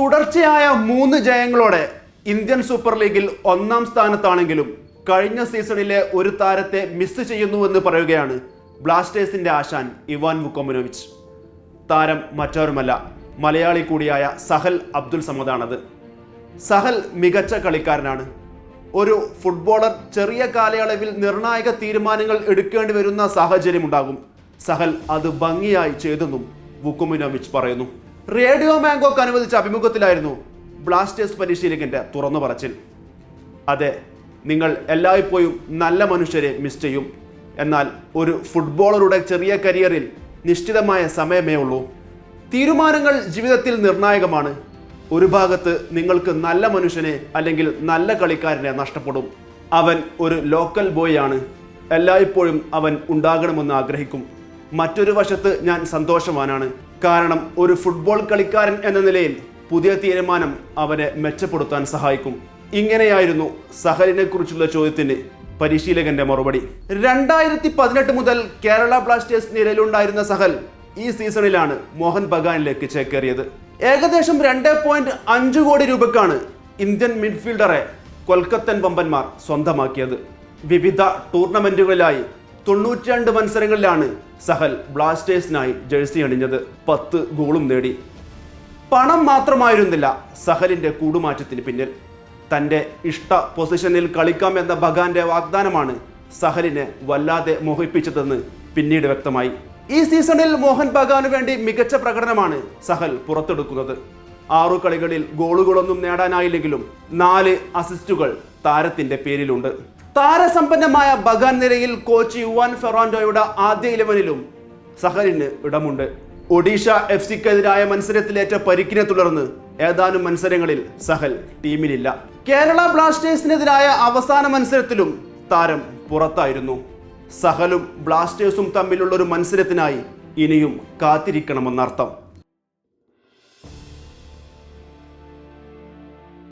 തുടർച്ചയായ മൂന്ന് ജയങ്ങളോടെ Indian super ലീഗിൽ ഒന്നാം സ്ഥാനത്താണെങ്കിലും കഴിഞ്ഞ സീസണിലെ ഒരു താരത്തെ മിസ് ചെയ്യുന്നുവെന്ന് പറയുകയാണ് ബ്ലാസ്റ്റേഴ്സിന്റെ ആശാൻ ഇവാൻ വുക്കോമിനോവിച്ച് താരം മറ്റാരുമല്ല മലയാളി കൂടിയായ സഹൽ അബ്ദുൽ സമദാണത്. സഹൽ മികച്ച കളിക്കാരനാണ്. ഒരു ഫുട്ബോളർ ചെറിയ കാലയളവിൽ നിർണായക തീരുമാനങ്ങൾ എടുക്കേണ്ടി വരുന്ന സാഹചര്യമുണ്ടാകും. സഹൽ അത് ഭംഗിയായി ചെയ്തെന്നും വുക്കുമിനോവിച്ച് പറയുന്നു. റേഡിയോ മാംഗോക്ക് അനുവദിച്ച അഭിമുഖത്തിലായിരുന്നു ബ്ലാസ്റ്റേഴ്സ് പരിശീലകന്റെ തുറന്നു പറച്ചിൽ അതെ നിങ്ങൾ എല്ലായ്പ്പോഴും നല്ല മനുഷ്യരെ മിസ് ചെയ്യും. എന്നാൽ ഒരു ഫുട്ബോളറുടെ ചെറിയ കരിയറിൽ നിശ്ചിതമായ സമയമേ ഉള്ളൂ. തീരുമാനങ്ങൾ ജീവിതത്തിൽ നിർണായകമാണ്. ഒരു ഭാഗത്ത് നിങ്ങൾക്ക് നല്ല മനുഷ്യനെ അല്ലെങ്കിൽ നല്ല കളിക്കാരനെ നഷ്ടപ്പെടും. അവൻ ഒരു ലോക്കൽ ബോയ് ആണ്. എല്ലായ്പ്പോഴും അവൻ ഉണ്ടാകണമെന്ന് ആഗ്രഹിക്കും. മറ്റൊരു വശത്ത് ഞാൻ സന്തോഷവാനാണ്. കാരണം ഒരു ഫുട്ബോൾ കളിക്കാരൻ എന്ന നിലയിൽ പുതിയ തീരുമാനം അവരെ മെച്ചപ്പെടുത്താൻ സഹായിക്കും. ഇങ്ങനെയായിരുന്നു സഹലിനെ കുറിച്ചുള്ള ചോദ്യത്തിന് പരിശീലകന്റെ മറുപടി. രണ്ടായിരത്തി പതിനെട്ട് മുതൽ കേരള ബ്ലാസ്റ്റേഴ്സ് നിലയിലുണ്ടായിരുന്ന സഹൽ ഈ സീസണിലാണ് മോഹൻ ബഗാനിലേക്ക് ചേക്കേറിയത്. ഏകദേശം രണ്ട് പോയിന്റ് അഞ്ച് കോടി രൂപക്കാണ് ഇന്ത്യൻ മിഡ്ഫീൽഡറെ കൊൽക്കത്തൻ വമ്പന്മാർ സ്വന്തമാക്കിയത്. വിവിധ ടൂർണമെന്റുകളിലായി തൊണ്ണൂറ്റിരണ്ട് മത്സരങ്ങളിലാണ് സഹൽ ബ്ലാസ്റ്റേഴ്സിനായി ജേഴ്സി അണിഞ്ഞത്. പത്ത് ഗോളും നേടി. പണം മാത്രമായിരുന്നില്ല സഹലിന്റെ കൂടുമാറ്റത്തിന് പിന്നിൽ. തന്റെ ഇഷ്ട പൊസിഷനിൽ കളിക്കാം എന്ന ബഗാന്റെ വാഗ്ദാനമാണ് സഹലിനെ വല്ലാതെ മോഹിപ്പിച്ചതെന്ന് പിന്നീട് വ്യക്തമായി. ഈ സീസണിൽ മോഹൻ ബഗാനു വേണ്ടി മികച്ച പ്രകടനമാണ് സഹൽ പുറത്തെടുക്കുന്നത്. ആറു കളികളിൽ ഗോളുകളൊന്നും നേടാനായില്ലെങ്കിലും നാല് അസിസ്റ്റുകൾ താരത്തിന്റെ പേരിലുണ്ട്. താരസമ്പന്നമായ ബഗാൻ നിരയിൽ കോച്ച് യുവാൻ ഫെറാൻഡോയുടെ ആദ്യ ഇലവനിലും സഹലിന് ഇടമുണ്ട്. ഒഡീഷ എഫ് സിക്കെതിരായ മത്സരത്തിലേറ്റ പരിക്കിനെ തുടർന്ന് ഏതാനും മത്സരങ്ങളിൽ സഹൽ ടീമിലില്ല. കേരള ബ്ലാസ്റ്റേഴ്സിനെതിരായ അവസാന മത്സരത്തിലും താരം പുറത്തായിരുന്നു. സഹലും ബ്ലാസ്റ്റേഴ്സും തമ്മിലുള്ള ഒരു മത്സരത്തിനായി ഇനിയും കാത്തിരിക്കണമെന്നർത്ഥം.